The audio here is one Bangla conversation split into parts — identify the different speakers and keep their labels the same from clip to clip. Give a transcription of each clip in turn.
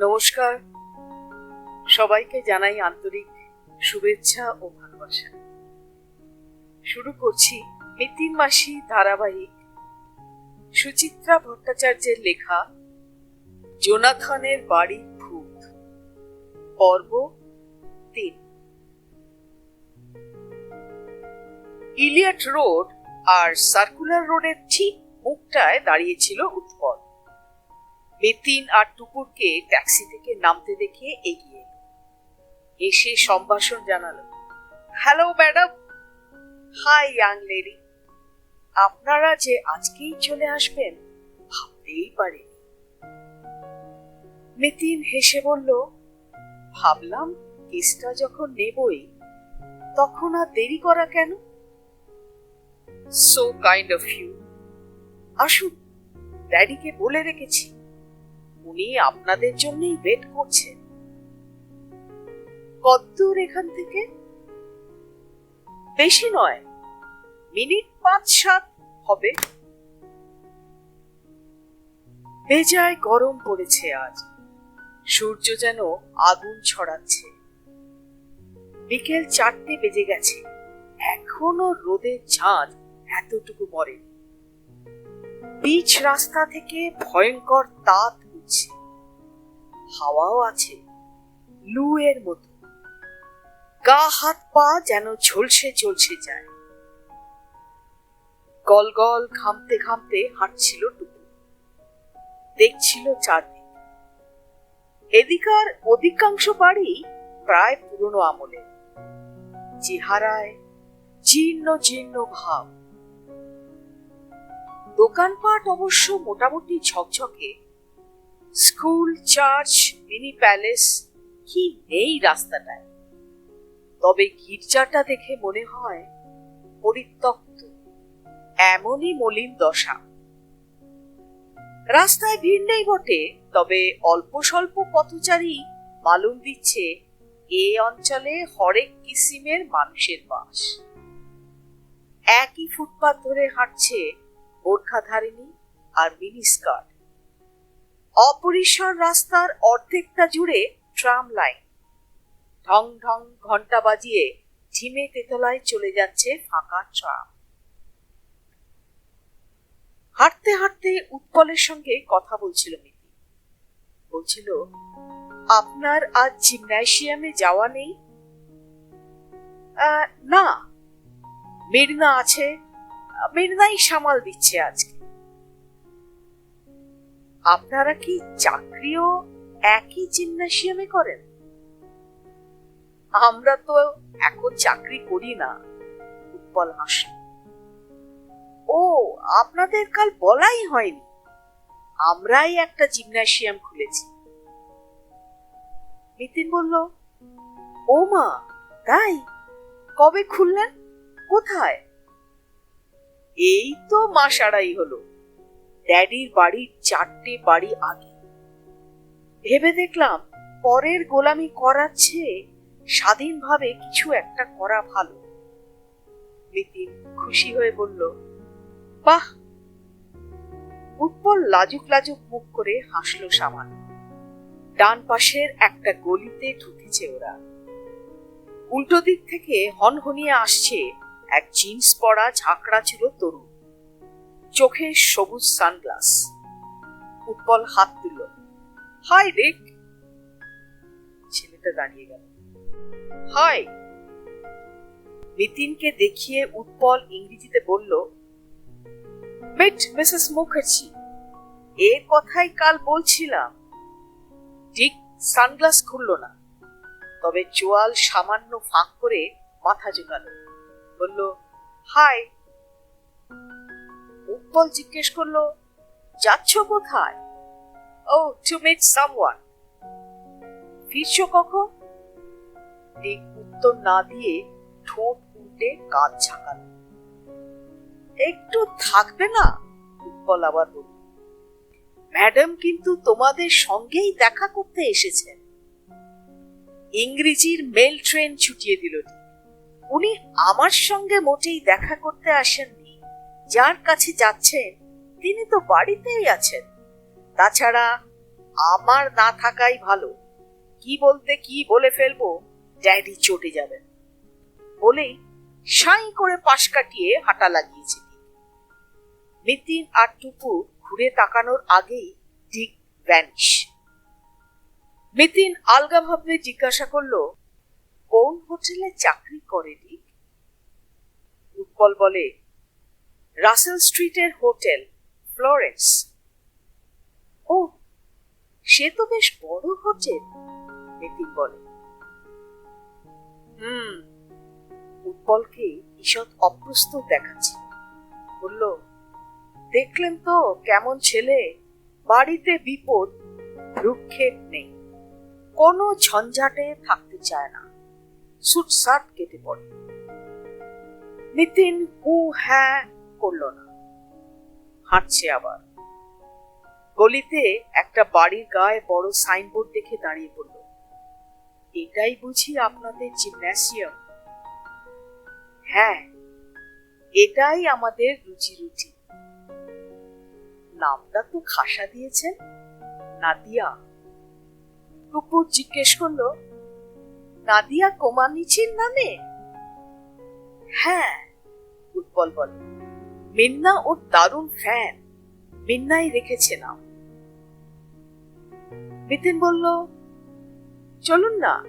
Speaker 1: নমস্কার। সবাইকে জানাই আন্তরিক শুভেচ্ছা ও ভালোবাসা। শুরু করছি নিতিন মাসি ধারাবাহিক সুচিত্রা ভট্টাচার্যের লেখা জোনাথনের বাড়ি ভূত, পর্ব তিন। ইলিয়ট রোড আর সার্কুলার রোডের ঠিক মুখটায় দাঁড়িয়েছিল উৎপল। নিতিন আর টুকুরকে ট্যাক্সি থেকে নামতে দেখে এগিয়ে এসে সম্ভাষণ জানালো, hello, madam. Hi, young lady. আপনারা যে আজকেই চলে আসবেন, ভাবতেই পারিনি। নিতিন হেসে বলল, ভাবলাম কেসটা যখন নেবই, তখন আর দেরি করা কেন? সো কাইন্ড অফ ইউ আসুন, ড্যাডিকে বলে রেখেছি। উনি আপনাদের জন্যই ওয়েট করছেন। কতদূর এখান থেকে? বেশি নয়, মিনিট পাঁচ সাত হবে। বেজায় গরম পড়েছে আজ। সূর্য যেন আগুন ছড়াচ্ছে। বিকেল চারটে বেজে গেছে। এখনও রোদের ঝাঁজ এতটুকু পড়েনি বিচ রাস্তা থেকে ভয়ঙ্কর তাপ উঠছে হাওয়াও আছে লু এর মতো। গা হাত পা যেন ঝলসে ঝলসে যায়। গল গল ঘামতে ঘামতে হাঁটছিল টুকু দেখছিল চারদিক। এদিকার অধিকাংশ বাড়ি প্রায় পুরনো আমলে চেহারায় জীর্ণ জীর্ণ ভাব। দোকানপাট অবশ্য মোটামুটি ঝকঝকে স্কুল, চার্চ, মিনি প্যালেস, কি নেই রাস্তাটায়? তবে গির্জাটা দেখে মনে হয় পরিত্যক্ত, এমনই মলিন দশা। রাস্তায় ভিড় নেই বটে, তবে অল্প স্বল্প পথচারী মালুম দিচ্ছে এ অঞ্চলে হরেক কিসিমের মানুষের বাস। একই ফুটপাত ধরে হাঁটছে বোরখাধারিণী আর মিনি স্কার্ট। অপরিসর রাস্তার অর্ধেকটা জুড়ে ট্রাম লাইন। ঢং ঢং ঘণ্টা বাজিয়ে ঝিমে তেতলায় চলে যাচ্ছে ফাঁকা ট্রাম। হাঁটতে হাঁটতে উৎপলের সঙ্গে কথা বলছিল মিতি। বলছিল, আপনার আজ জিমন্যাসিয়ামে যাওয়া নেই? না। মেরিনা আছে। মেরিনাই সামাল দিচ্ছে আজকে। আপনারা কি চাকরিও একই জিমন্যাসিয়ামে করেন? আমরা তো এখন চাকরি করি না, উৎপল হাসল ও, আপনাদের কাল বলাই হয়নি। আমরাই একটা জিমন্যাসিয়াম খুলেছি। নিতিন বলল, ও মা, তাই? কবে খুললেন? কোথায়? এই তো মাস আড়াই হলো। ড্যাডির বাড়ির চারটে বাড়ি আগে। ভেবে দেখলাম পরের গোলামি করার চেয়ে স্বাধীনভাবে কিছু একটা করা ভালো। নিতিন খুশি হয়ে বলল, বাহ! উৎপল লাজুক লাজুক মুখ করে হাসলো সামান্য। ডান পাশের একটা গলিতে ঢুকেছে ওরা। উল্টো দিক থেকে হনহনিয়ে আসছে এক জিন্স পরা ঝাঁকড়া ছিল তরুণ। চোখে সবুজ সানগ্লাস। উৎপল হাত তুলল। হাই রিক ছেলেটা দাঁড়িয়ে গেল। হাই নিতিনকে দেখিয়ে উৎপল ইংরেজিতে বলল, মিট মিসেস মুখার্জি, এ কথাই কাল বলছিলাম। ঠিক সানগ্লাস খুলল না, তবে চোয়াল সামান্য ফাঁক করে মাথা ঝুঁকালো বলল হাই উৎপল জিজ্ঞেস করল, যাচ্ছ কোথায়? ও টু মিট সামওয়ান ফিরছো কখন? ঠিক উত্তর না দিয়ে ঠোঁট উল্টে কাজ ঝাঁকালো। একটু থাকবে না? উৎপল আবার বলল। ম্যাডাম কিন্তু তোমাদের সঙ্গেই দেখা করতে এসেছেন। ইংরেজির মেল ট্রেন ছুটিয়ে দিল উনি আমার সঙ্গে মোটেই দেখা করতে আসেননি। যার কাছে যাচ্ছেন, তিনি তো বাড়িতেই আছেন। তাছাড়া আমার না থাকাই ভালো। কি বলতে কি বলে ফেলব, ড্যাডি চটে যাবেন। বলেই সাই করে পাশ কাটিয়ে হাঁটা লাগিয়েছে নিতিন আর টুকু ঘুরে তাকানোর আগেই ডিক ভ্যানিশ। নিতিন আলগাভাবে জিজ্ঞাসা করল, কোন হোটেলে চাকরি করে ডিক উৎপল বলে রাসেল স্ট্রিটের হোটেল ফ্লোরেন্স। ও, সে তো বেশ বড় হোটেল, নিতিন বলে। হুম উৎপলকে ঈষৎ অপ্রস্তুত দেখাচ্ছে। বলল, দেখলেন তো কেমন ছেলে, বাড়িতে বিপদ, ভ্রুক্ষেপ নেই। কোনো ঝঞ্ঝাটে থাকতে চায় না। সুট সাট কেটে পড়ে। নিতিন হু হ্যাঁ করল না। হাঁটছে আবার। গলিতে একটা বাড়ির গায়ে বড় সাইনবোর্ড দেখে দাঁড়িয়ে পড়ল। এটাই বুঝি আপনাদের জিমন্যাসিয়াম? হ্যাঁ এটাই আমাদের রুচি রুচি নামটা তো খাসা দিয়েছেন, নাদিয়া। কুকুর জিজ্ঞেস করল, নাদিয়া কোমানিচির নামে? হ্যাঁ উৎপল বলে। মিন্না ওর দারুণ ফ্যান মিন্নাই রেখেছে না নিতিন বলল, চলুন না,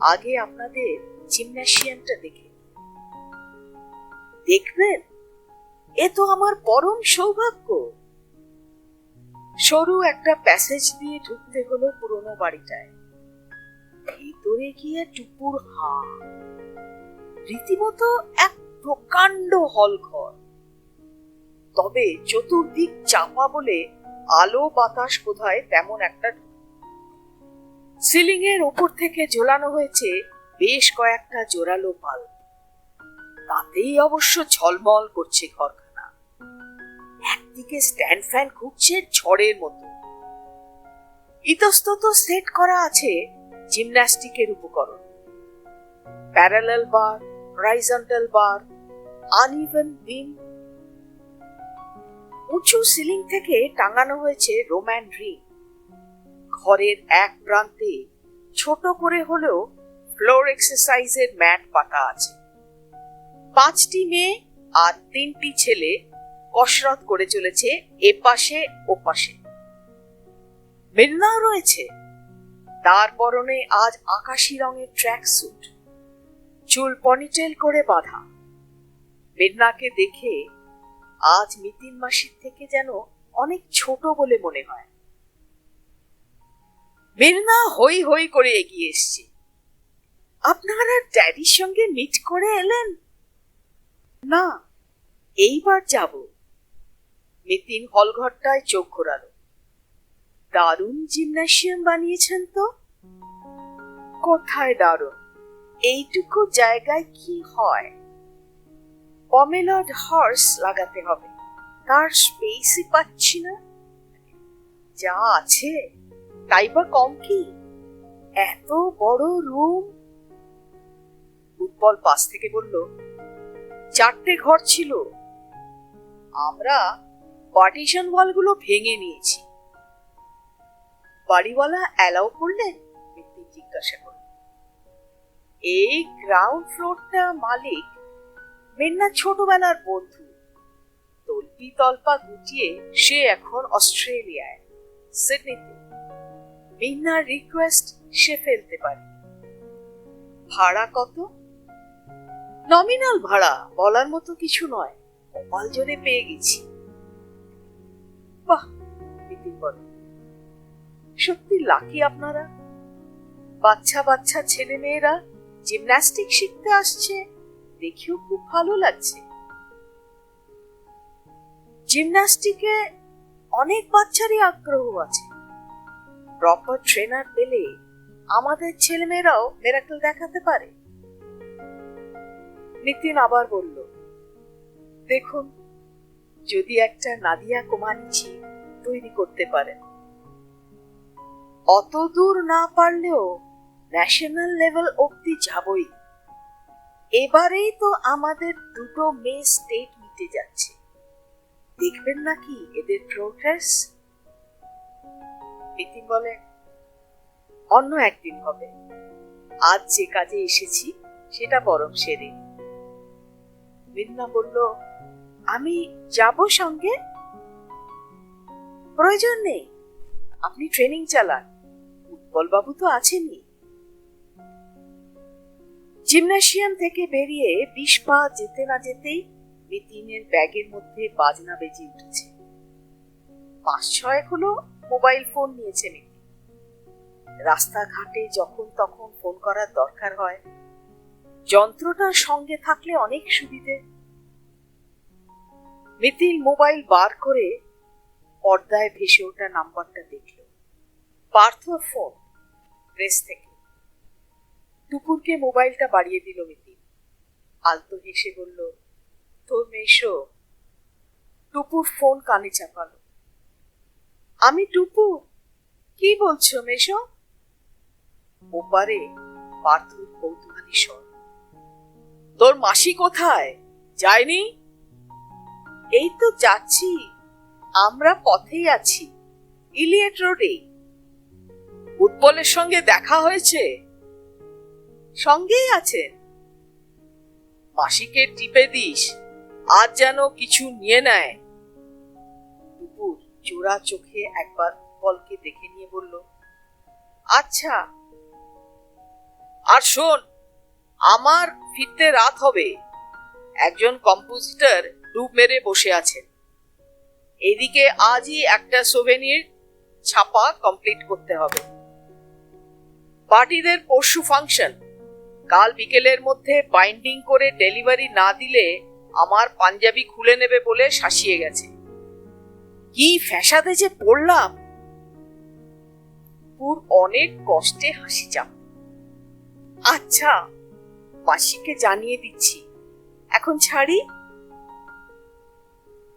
Speaker 1: আগে আপনাদের জিমন্যাসিয়ামটা দেখে। দেখবেন? এ তো আমার পরম সৌভাগ্য। সরু একটা প্যাসেজ দিয়ে ঢুকতে হলো পুরনো বাড়িটায়। ভিতরে গিয়ে টুপুর হা রীতিমতো এক প্রকাণ্ড হল ঘর তবে চতুর্দিক চাপা বলে আলো বাতাস বোধহয় তেমন একটা সিলিং এর ওপর থেকে ঝোলানো হয়েছে বেশ কয়েকটা জোরালো পাল তাতেই অবশ্য ঝলমল করছে ঘরখানা। একদিকে স্ট্যান্ড ফ্যান ঘুরছে ঝড়ের মতো। ইতস্তত সেট করা আছে জিমন্যাস্টিকের উপকরণ। Parallel bar horizontal bar, uneven beam উঁচু সিলিং থেকে টাঙানো হয়েছে রোম্যান রিং। ঘরের এক প্রান্তে ছোট করে হলেও ফ্লোর এক্সারসাইজের ম্যাট পাতা আছে। পাঁচটি মেয়ে আর তিনটি ছেলে কসরত করে চলেছে এপাশে ওপাশে। মিন্নাও রয়েছে। তার পরনে আজ আকাশি রঙের ট্র্যাক স্যুট। চুল পনিটেল করে বাঁধা। মিন্নাকে দেখে আজ মিতিন মাসির থেকে যেন অনেক ছোট বলে মনে হয়। মির্না হই হই করে এগিয়ে এসছে। আপনারা ড্যাডির সঙ্গে মিট করে এলেন? না, এইবার যাব। নিতিন হলঘরটায় চোখ ঘোরালো। দারুণ জিমন্যাসিয়াম বানিয়েছেন তো। কোথায় দারুণ, এইটুকু জায়গায় কি হয়? পমেলড হর্স লাগাতে হবে। তার স্পেসই পাচ্ছি না। যা আছে, তাই বা কম কি? এত বড় রুম উৎপল পাশ থেকে বলল, চারটে ঘর ছিল। আমরা পার্টিশন ওয়ালগুলো ভেঙে নিয়েছি। বাড়িওয়ালা অ্যালাউ করলেন মিত্তি জিজ্ঞাসা করল। এই গ্রাউন্ড ফ্লোরটা মালিক মেন্না ছোটবেলার বন্ধু। তল্পি তল্পা গুটিয়ে সে এখন অস্ট্রেলিয়ায়, সিডনিতে। মিন্নার রিকোয়েস্ট সে ফেলতে পারে। ভাড়া কত? নমিনাল ভাড়া বলার মতো কিছু নয়, কপাল জোরে পেয়ে গেছি। বাহ সত্যি লাকি আপনারা? বাচ্চা বাচ্চা ছেলে মেয়েরা জিমন্যাস্টিক শিখতে আসছে। দেখেও খুব ভালো লাগছে। জিমন্যাস্টিকে অনেক বাচ্চারই আগ্রহ আছে। প্রপার ট্রেনার পেলে আমাদের ছেলেমেয়েরাও মেরাকেল দেখাতে পারে। নিতিন আবার বলল, দেখুন, যদি একটা নাদিয়া কোমানিচি তৈরি করতে পারেন। অত দূর না পারলেও ন্যাশনাল লেভেল অব্দি যাবই। এবারেই তো আমাদের দুটো মেয়ে স্টেট মিটে যাচ্ছে। দেখবেন নাকি এদের প্রোগ্রেস নিতিন বলে, অন্য একদিন হবে। আজ যে কাজে এসেছি, সেটা বরং সেরে। মিন্না বলল, আমি যাব সঙ্গে? প্রয়োজন নেই। আপনি ট্রেনিং চালান। উৎপল বাবু তো আছেনই। জিমনাসিয়াম থেকে বেরিয়ে বিশ পা যেতে না যেতেই নিতিনের ব্যাগের মধ্যে বাজনা বেজে উঠেছে। পাঁচ ছয়েক হলো মোবাইল ফোন নিয়েছে নিতিন রাস্তাঘাটে যখন তখন ফোন করার দরকার হয় যন্ত্রটা সঙ্গে থাকলে অনেক সুবিধে। মিতিল মোবাইল বার করে পর্দায় ভেসে ওঠা নাম্বারটা দেখল। পার্থ ফোন প্রেস থেকে। টুকুরকে মোবাইলটা বাড়িয়ে দিল মিতিল আলতো হেসে বলল, তোর মেশো টুপুর ফোন কানে চাপালো। আমি টুপু? কি বলছো মেশো ওপারে পার্থর কৌতূহলী স্বর। তোর মাসি কোথায়? যায়নি? এই তো যাচ্ছি। আমরা পথেই আছি। ইলিয়েট রোডে উৎপলের সঙ্গে দেখা হয়েছে? সঙ্গেই আছেন। মাসিকে টিপে দিস, আজ যেন কিছু নিয়ে নেয়। দুপুর চোরা চোখে একবার উৎপলকে দেখে নিয়ে বলল আচ্ছা আর শোন, আমার ফিরতে রাত হবে। একজন কম্পোজিটর ডুব মেরে বসে আছেন। এদিকে আজই একটা সোভেনির ছাপা কমপ্লিট করতে হবে। পার্টিদের পরশু ফাংশন কাল বিকেলের মধ্যে বাইন্ডিং করে ডেলিভারি না দিলে আমার পাঞ্জাবি খুলে নেবে বলে শাসিয়ে গেছে। কি ফ্যাসাদে যে পড়লাম। পুর অনেক কষ্টে হাসি চাপ। আচ্ছা মাসিকে জানিয়ে দিচ্ছি। এখন ছাড়ি?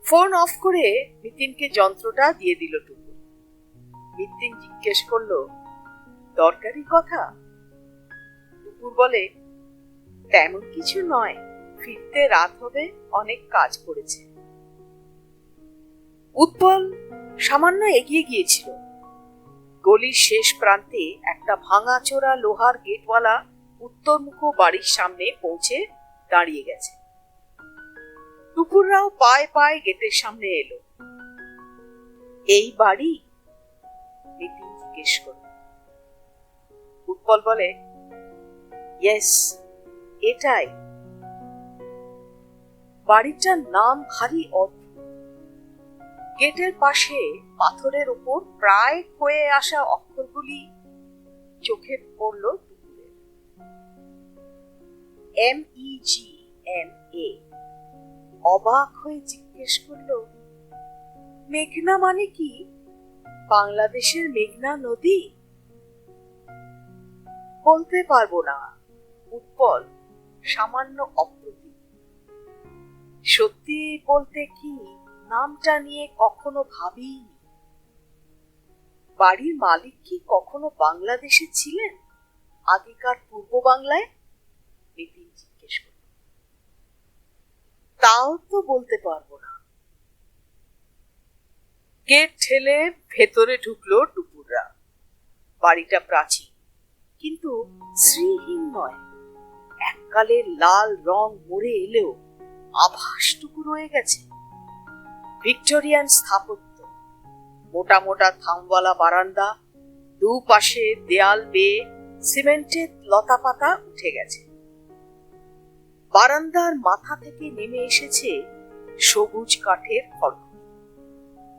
Speaker 1: ফোন অফ করে নিতিনকে যন্ত্রটা দিয়ে দিল টুকু। নিতিন জিজ্ঞেস করল, দরকারি কথা? টুকুর বলে, তেমন কিছু নয়, ফিরতে রাত হবে, অনেক কাজ পড়েছে। উৎপল সামান্য এগিয়ে গিয়েছিল। গলির শেষ প্রান্তে একটা ভাঙাচোরা লোহার গেটওয়ালা উত্তরমুখ বাড়ির সামনে পৌঁছে দাঁড়িয়ে গেছে। টুকুররাও পায়ে পায়ে গেটের সামনে এলো। এই বাড়ি? নিতিন জিজ্ঞেস করল। উৎপল বলে ইয়েস এটাই। বাড়িটার নাম ভারী গেটের পাশে পাথরের উপর প্রায় হয়ে আসা অক্ষরগুলি চোখে পড়ল M E G N A অবাক হয়ে জিজ্ঞেস করল, মেঘনা মানে কি? বাংলাদেশের মেঘনা নদী? বলতে পারব না। উৎপল সামান্য অপ্রতিম সত্যি বলতে কি, নামটা নিয়ে কখনো ভাবিনি বাড়ির মালিক কি কখনো বাংলাদেশে ছিলেন? আগেকার পূর্ব বাংলায়? নিতিন জিজ্ঞেস করল। তাও তো বলতে পারব না। গেট ঠেলে ভেতরে ঢুকলো টুকুররা। বাড়িটা প্রাচীন, কিন্তু শ্রীহীন নয়। এককালে লাল রং মরে এলেও আভাসটুকু রয়ে গেছে। ভিক্টোরিয়ান স্থাপত্য। মোটা মোটা থামওয়ালা বারান্দা, দুপাশে দেয়াল বেয়ে সিমেন্টের লতাপাতা উঠে গেছে। বারান্দার মাথা থেকে নেমে এসেছে সবুজ কাঠের খড়খড়ি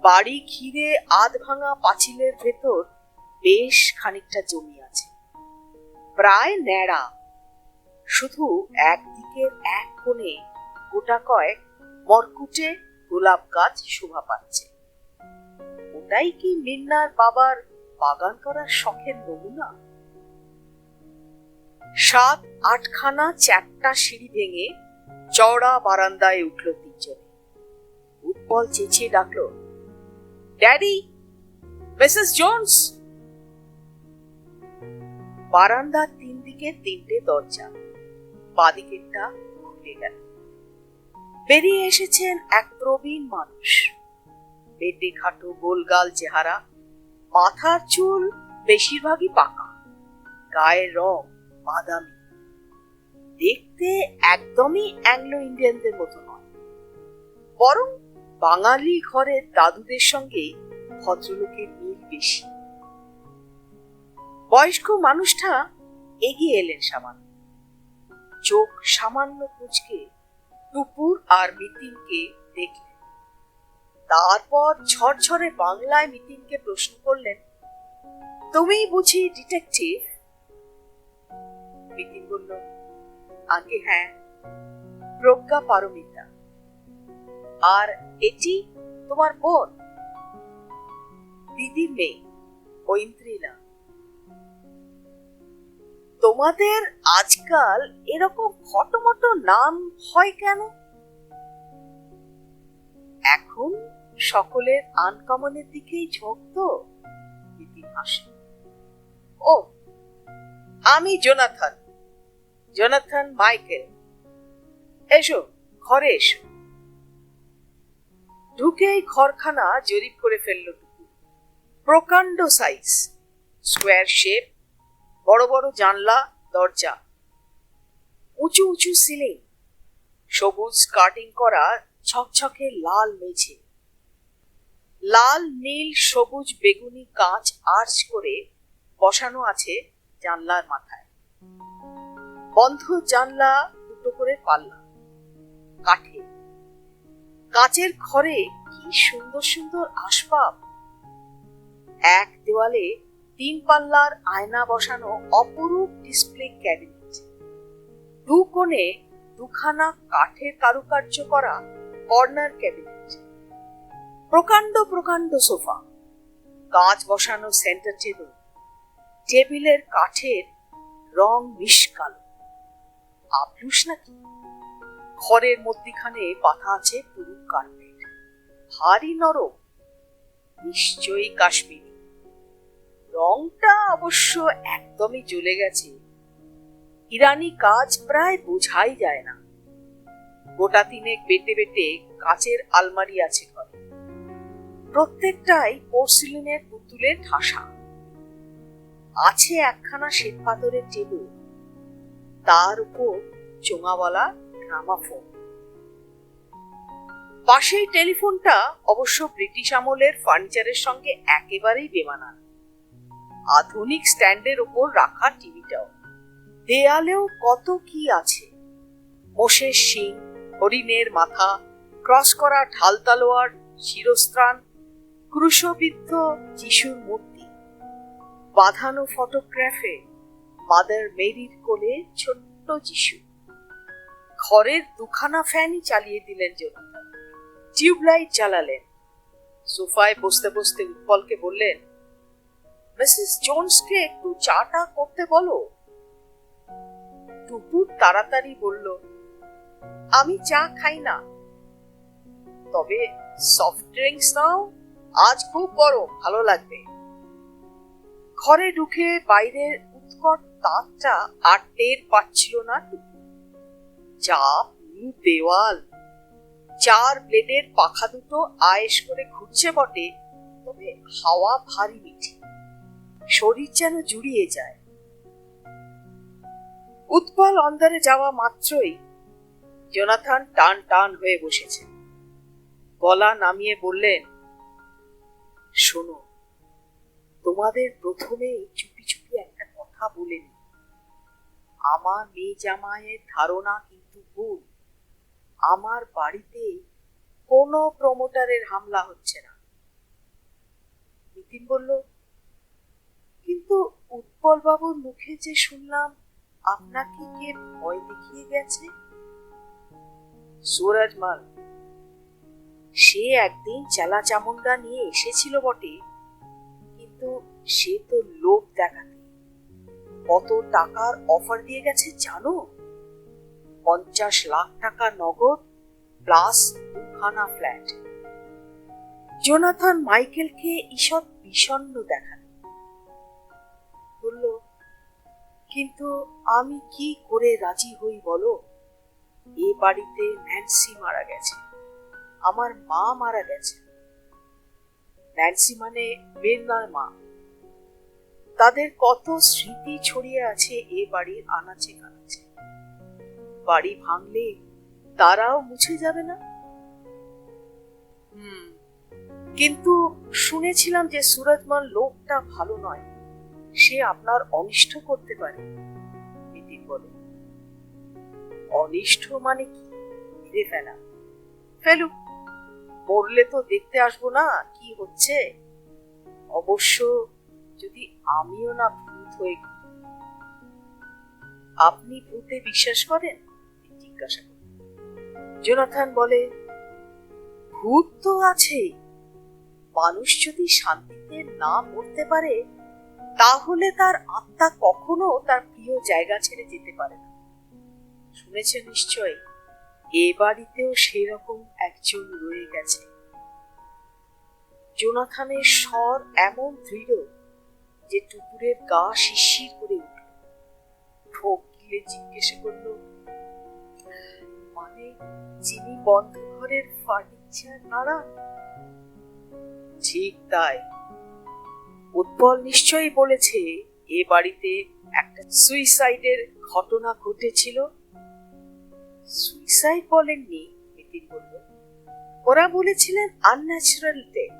Speaker 1: বাড়ি ঘিরে আধ ভাঙা পাঁচিলের ভেতর বেশ খানিকটা জমি আছে। প্রায় ন্যাড়া শুধু একদিকের এক কোণে গোটা কয়েক মরকুটে গোলাপ গাছ শোভা পাচ্ছে। ওটাই কি মিন্নার বাবার বাগান করার শখের নমুনা? সাত আটখানা চ্যাপটা সিঁড়ি ভেঙে চওড়া বারান্দায় উঠল তিনজনে। উৎপল চেঁচিয়ে ডাকলো, ড্যাডি! Mrs Jones! বারান্দার তিন দিকে তিনটে দরজা। বাদিকেরটা খুলে গেল বেরিয়ে এসেছেন এক প্রবীণ মানুষ। পেটে খাটো গোলগাল চেহারা, মাথার চুল বেশিরভাগই পাকা, গায়ের রং বাদামি। দেখতে একদমই অ্যাংলো ইন্ডিয়ানদের মতো নয়। বরং বাঙালি ঘরের দাদুদের সঙ্গে ভদ্রলোকের মিল বেশি। বয়স্ক মানুষটা এগিয়ে এলেন সামান্য। চোখ সামান্য কুচকে টুপুর আর মিতিনকে দেখলেন। তারপর ঝরঝরে বাংলায় মিতিনকে প্রশ্ন করলেন তুমি বুঝি ডিটেকটিভ? মিতিন বলল, আগে হ্যাঁ প্রজ্ঞা পারমিতা। আর এটি তোমার বোন? দিদির মেয়ে, ঐন্দ্রিলা। তোমাদের আজকাল এরকম খটোমটো নাম হয় কেন? এখন সকলের আনকমনের দিকেই ঝোঁক তো হাসে ও, আমি জোনাথন জোনাথন মাইকেল। এসো, ঘরে এসো। ঢুকেই ঘরখানা জরিপ করে ফেলল প্রকাণ্ড সাইজ, স্কোয়ার শেপ বড় বড় জানলা, দরজা। উঁচু উঁচু সিলিং, সবুজ কাটিং করা ছকছকে লাল মেঝে। লাল, নীল, সবুজ বেগুনি কাঁচ আর্চ করে বসানো আছে জানলার মাথায়। বন্ধ জানলা দুটো করে পাল্লা, কাঠে। কাচের ঘরে কি সুন্দর সুন্দর আসবাব। এক দেওয়ালে তিন পাল্লার আয়না বসানো অপরূপ ডিসপ্লে ক্যাবিনেট দু কোণে দুখানা কাঠের কারুকার্য করা কর্নার ক্যাবিনেট প্রকাণ্ড প্রকাণ্ড সোফা কাঁচ বসানো সেন্টার টেবিল টেবিলের কাঠের রং মিশকালো আপলুস নাকি? ঘরের মধ্যিখানে পাতা আছে পুরু কার্পেট ভারী নরম, নিশ্চয়ই কাশ্মীরি। রংটা অবশ্য একদমই জ্বলে গেছে। ইরানি কাজ প্রায় বোঝাই যায় না। গোটা তিনেক বেটে বেটে কাচের আলমারি আছে ঘরে। প্রত্যেকটাই পোর্সিলিনের পুতুলের ঠাসা। আছে একখানা শ্বেত পাথরের টেবিল। তার উপর চোঙাওয়ালা গ্রামাফোন। পাশেই টেলিফোনটা অবশ্য ব্রিটিশ আমলের ফার্নিচারের সঙ্গে একেবারেই বেমানান। আধুনিক স্ট্যান্ডের উপর রাখা টিভিটাও। দেয়ালেও কত কি আছে? মোষের শিং, হরিণের মাথা, ক্রস করা ঢাল তালোয়ার, শিরস্ত্রাণ, ক্রুশবিদ্ধ যিশুর মূর্তি। বাঁধানো ফটোগ্রাফে মাদার মেরির কোলে ছোট্ট যিশু। ঘরের দুখানা ফ্যানই চালিয়ে দিলেন জোনাথন। টিউবলাইট জ্বালালেন। সোফায় বসতে বসতে উৎপলকে বললেন মিসেস জোনসকে একটু করতে বলো? টুপুর তাড়াতাড়ি বলল, আমি চা খাই না। তবে সফট ড্রিঙ্কস নাও, আজ খুব গরম, ভালো লাগবে। ঘরে ঢুকে বাইরের উৎকট তাপটা আর টের পাচ্ছিল না টুকু পুরু দেওয়াল। চার ব্লেডের পাখা দুটো আয়েস করে ঘুরছে বটে, তবে হাওয়া ভারী মিঠি। শরীর যেন জুড়িয়ে যায়। উৎপল অন্ধারে যাওয়া মাত্রই জোনাথন টান টান হয়ে বসেছেন গলা নামিয়ে বললেন, শোনো, তোমাদের প্রথমেই চুপি চুপি একটা কথা বলে নি আমার মেয়ে জামাইয়ের ধারণা কিন্তু ভুল। আমার বাড়িতে কোনো প্রমোটারের হামলা হচ্ছে না। নিতিন বলল কিন্তু উৎপল বাবুর মুখে যে শুনলাম, আপনাকে কে ভয় দেখিয়ে গেছে? সুরজ মাল, সে একদিন চেলা চামুন্ডা নিয়ে এসেছিল বটে, কিন্তু সে তো লোভ দেখাতে। কত টাকার অফার দিয়ে গেছে জানো? পঞ্চাশ লাখ টাকা নগদ প্লাস দুখানা ফ্ল্যাট। জোনাথন মাইকেলকে ঈষৎ বিষণ্ণ দেখাল বলল, কিন্তু আমি কি করে রাজি হই বলো? এ বাড়িতে ন্যান্সি মারা গেছে। আমার মা মারা গেছে। ন্যান্সি মানে মেঘনার মা। তাদের কত স্মৃতি ছড়িয়ে আছে এ বাড়ির আনাচে কানাচে। বাড়ি ভাঙলে তারাও মুছে যাবে না? হুম, কিন্তু শুনেছিলাম যে সুরজমাল লোকটা ভালো নয়। সে আপনার অনিষ্ট করতে পারে নিতিন বলে। অনিষ্ট মানে কি? মেরে ফেলা। ফেলুক, মরলে তো দেখতে আসব না কি হচ্ছে। অবশ্য যদি আমিও না ভূত হয়ে আপনি ভূতে বিশ্বাস করেন? জিজ্ঞাসা করি জোনাথন বলে, ভূত তো আছে মানুষ যদি শান্তিতে না মরতে পারে তাহলে তার আত্মা কখনো তার প্রিয় জায়গা ছেড়ে যেতে পারে না। শুনেছেন নিশ্চয় এ বাড়িতেও সেই রকম একজন রয়ে গেছে। জোনাথানের স্বর এমন দৃঢ় যে টুকুরের গা শিরশির করে উঠল। ঢোক গিলে জিজ্ঞেসে করল মানে যিনি বন্ধ ঘরের ফার্নিচার নাড়ান? ঠিক তাই। উৎপল নিশ্চয়ই বলেছে, এ বাড়িতে একটা সুইসাইডের ঘটনা ঘটেছিল। সুইসাইড বলেননি নিতিন বলল। ওরা বলেছিলেন আনন্যাচারাল ডেথ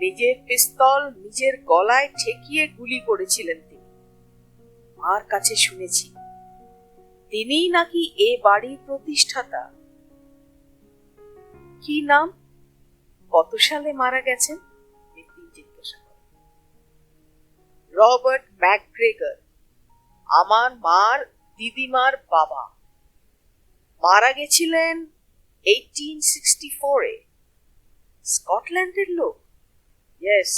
Speaker 1: নিজের পিস্তল নিজের গলায় ঠেকিয়ে গুলি করেছিলেন তিনি। মার কাছে শুনেছি। তিনিই নাকি এ বাড়ির প্রতিষ্ঠাতা। কি নাম? কত সালে মারা গেছেন? রবার্ট ম্যাকগ্রেগর, আমার মার দিদিমার বাবা। মারা গেছিলেন এইটিন সিক্সটি ফোরে স্কটল্যান্ডের লোক? ইয়েস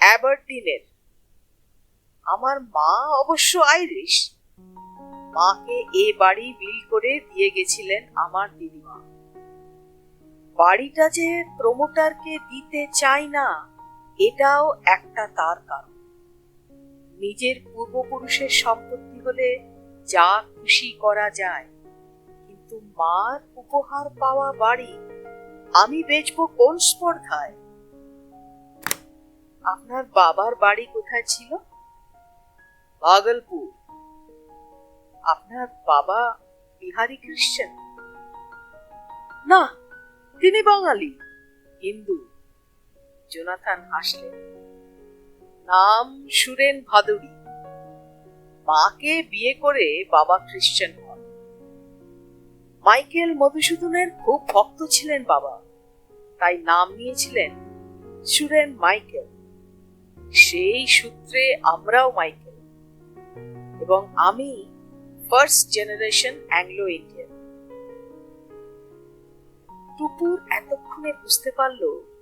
Speaker 1: অ্যাবারডিনের। আমার মা অবশ্য আইরিশ। মাকে এ বাড়ি বিল করে দিয়ে গেছিলেন আমার দিদিমা। বাড়িটা যে প্রমোটারকে দিতে চায় না, এটাও একটা তার কারণ। নিজের পূর্বপুরুষের সম্পত্তি হলে যা খুশি করা যায়। কিন্তু মার উপহার পাওয়া বাড়ি আমি বেচবো কোন স্পর্ধায়? আপনার বাবার বাড়ি কোথায় ছিল? ভাগলপুর। আপনার বাবা বিহারি খ্রিস্টান না তিনি বাঙালি হিন্দু। জোনাথান হাসলেন। নাম সুরেন ভাদুরী। মাকে বিয়ে করে বাবা খ্রিস্টান হন। মাইকেল মধুসূদনের খুব ভক্ত ছিলেন বাবা। তাই নাম নিয়েছিলেন সুরেন মাইকেল। সেই সূত্রে আমরাও মাইকেল। এবং আমি first generation Anglo Indian. Tupur এতক্ষণে বুঝতে পারল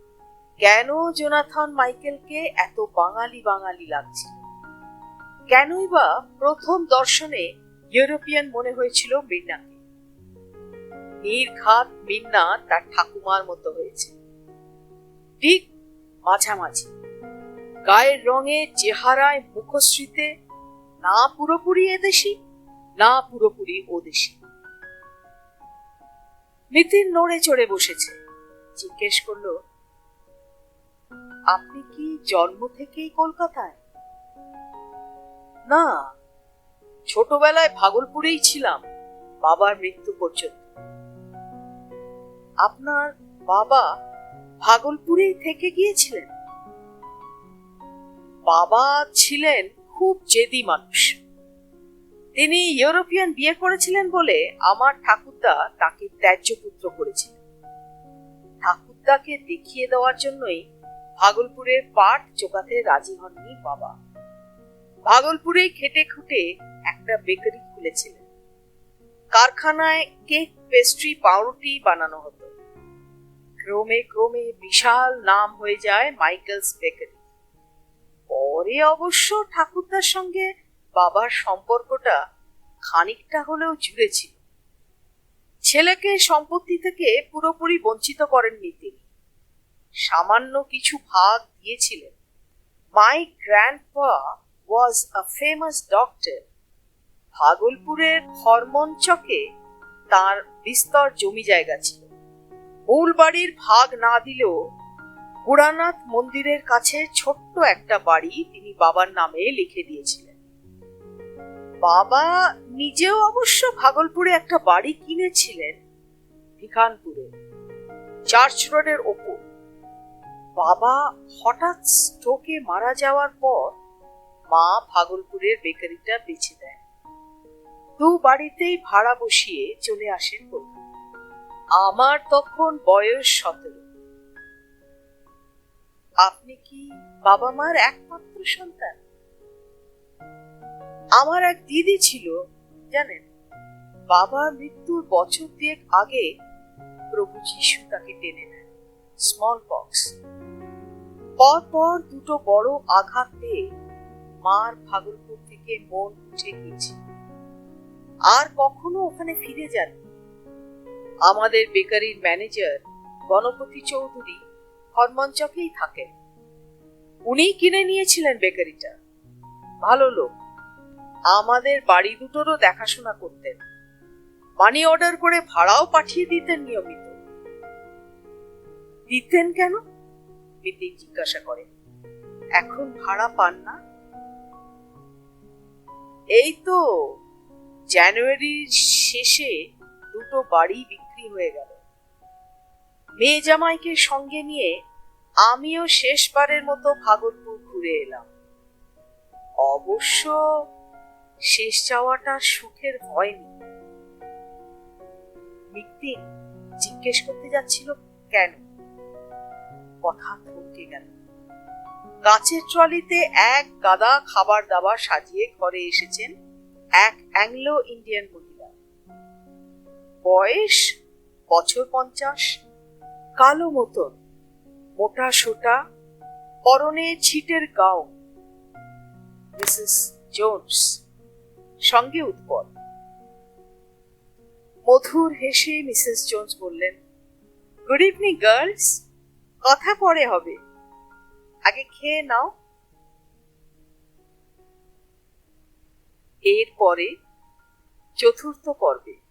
Speaker 1: কেন জোনাথন মাইকেলকে এত বাঙালি বাঙালি লাগছিল কেনই বা প্রথম দর্শনে ইউরোপিয়ান মনে হয়েছিল মিন্নাকে। নির্ঘাত মিন্না তার ঠাকুমার মতো হয়েছে। ঠিক মাঝামাঝি। গায়ের রঙে চেহারায় মুখশ্রীতে না পুরোপুরি এদেশি, না পুরোপুরি ওদেশি। নিতিন নড়ে চড়ে বসেছে। জিজ্ঞেস করল আপনি কি জন্ম থেকেই কলকাতায়? না, ছোটবেলায় ভাগলপুরেই ছিলাম, বাবার মৃত্যু পর্যন্ত। আপনার বাবা ভাগলপুরেই থেকে গিয়েছিলেন? বাবা ছিলেন খুব জেদি মানুষ। তিনি ইউরোপিয়ান বিয়ে করেছিলেন বলে আমার ঠাকুরদা তাকে ত্যায্য পুত্র করেছিলেন। ঠাকুরদাকে দেখিয়ে দেওয়ার জন্যই ভাগলপুরের পাট চোকাতে রাজি হননি বাবা। ভাগলপুরেই খেটে খুঁটে একটা বেকারি খুলেছিলেন। কারখানায় কেক, পেস্ট্রি, পাউরুটি বানানো হতো। ক্রমে ক্রমে বিশাল নাম হয়ে যায় মাইকেলস বেকারি। পরে অবশ্য ঠাকুরদার সঙ্গে বাবার সম্পর্কটা খানিকটা হলেও জুড়ে ছিল ছেলেকে সম্পত্তি থেকে পুরোপুরি বঞ্চিত করেননি তিনি। সামান্য কিছু ভাগ দিয়েছিলেন। My grandpa was a famous doctor ভাগলপুরের হরমঞ্চকে তার বিস্তর জমি জায়গা ছিল। মূল বাড়ির ভাগ না দিলেও গোড়ানাথ মন্দিরের কাছে ছোট্ট একটা বাড়ি তিনি বাবার নামে লিখে দিয়েছিলেন। বাবা নিজেও অবশ্য ভাগলপুরে একটা বাড়ি কিনেছিলেন ভিখানপুরে। চার্চ রোডের ওপর। বাবা হঠাৎ স্ট্রোকে মারা যাওয়ার পর মা ভাগলপুরের বেকারিটা বেছে দেন দু বাড়িতেই ভাড়া বসিয়ে চলে আসেন আমার তখন বয়স সতেরো। আপনি কি বাবা মার একমাত্র সন্তান? আমার এক দিদি ছিল, জানেন? বাবার মৃত্যুর বছর দুয়েক আগে প্রভু যিশু তাকে টেনে নেন স্মল পক্স পর পর দুটো বড় আঘাত পেয়ে মার ভাগলপুর থেকে মন উঠে গিয়েছে। আর কখনো ওখানে ফিরে যান আমাদের বেকারির ম্যানেজার গণপতি চৌধুরী হরমঞ্চকেই থাকেন। উনি কিনে নিয়েছিলেন বেকারিটা। ভালো লোক। আমাদের বাড়ি দুটোরও দেখাশোনা করতেন। মানি অর্ডার করে ভাড়াও পাঠিয়ে দিতেন নিয়মিত। দিতেন কেন? বিতিন জিজ্ঞাসা করে, এখন ভাড়া পান না? এই তো, জানুয়ারির শেষে দুটো বাড়ি বিক্রি হয়ে গেল। মেয়ে জামাইকে সঙ্গে নিয়ে আমিও শেষবারের মতো ভাগলপুর ঘুরে এলাম। অবশ্য শেষ যাওয়াটা সুখের হয়নি। মিত্তিন জিজ্ঞেস করতে যাচ্ছিল, কেন? কথা থমকে গেল। গাছের ট্রলিতে এক গাদা খাবার দাবার সাজিয়ে ঘরে এসেছেন এক অ্যাংলো ইন্ডিয়ান মহিলা। বয়স বছর পঞ্চাশ, কালো মতন, মোটা সোটা, পরনে ছিটের গাও মিসেস জোনস, সঙ্গে উৎপল। মধুর হেসে মিসেস জোনস বললেন, গুড ইভিনিং, গার্লস। কথা পরে হবে। আগে খেয়ে নাও। এরপরে চতুর্থ পর্বে।